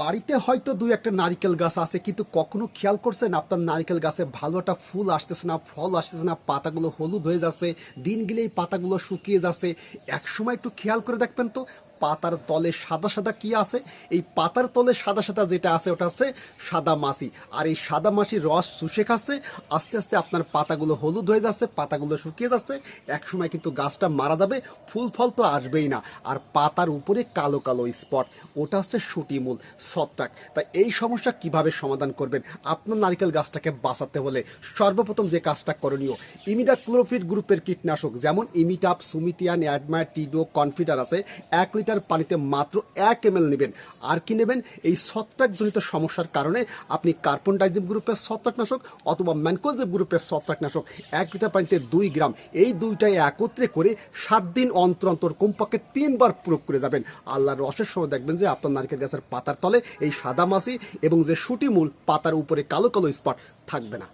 বাড়িতে হয়তো দুই একটা নারিকেল গাছ আছে, কিন্তু কখনো খেয়াল করছেন আপনার নারিকেল গাছে ভালো একটা ফুল আসতেছে না, ফল আসতেছে না, পাতাগুলো হলুদ হয়ে যাচ্ছে, দিন গেলেই পাতাগুলো শুকিয়ে যাচ্ছে? একসময় একটু খেয়াল করে দেখবেন তো। পাতার তলে সাদা সাদা কি আছে? এই পাতার তলে সাদা সাদা যেটা আছে, ওটা হচ্ছে সাদা মাছি। আর এই সাদা মাছির রস চুষে খাচ্ছে, আস্তে আস্তে আপনার পাতাগুলো হলুদ হয়ে যাচ্ছে, পাতাগুলো শুকিয়ে যাচ্ছে। একসময় কিন্তু গাছটা মারা যাবে, ফুল ফল তো আসবেই না। আর পাতার উপরে কালো কালো স্পট, ওটা হচ্ছে সুটি মূল, ছত্রাক। তা এই সমস্যা কীভাবে সমাধান করবেন? আপনার নারিকেল গাছটাকে বাঁচাতে হলে সর্বপ্রথম যে কাজটা করণীয় ইমিডা ক্লোরোফিট গ্রুপের কীটনাশক, যেমন ইমিটাপ, সুমিতিয়ান অ্যাডমায়ার টিডো, কনফিডার আছে, এক লিটার পানিতে মাত্র এক এম নেবেন। আর কি নেবেন? এই ছত্রাকজনিত সমস্যার কারণে আপনি কার্বন ডাইজিম গ্রুপের ছত্রাকনাশক অথবা ম্যানকোজেব গ্রুপের ছত্রাকনাশক এক লিটার পানিতে দুই গ্রাম, এই দুইটাই একত্রে করে সাত দিন অন্তর অন্তর কমপক্ষে তিনবার প্রয়োগ করে যাবেন। আল্লাহর রসের সময় দেখবেন যে আপনার নারকেল গাছের পাতার তলে এই সাদা মাছি এবং যে সুটি মূল পাতার উপরে কালো কালো স্পট থাকবে না।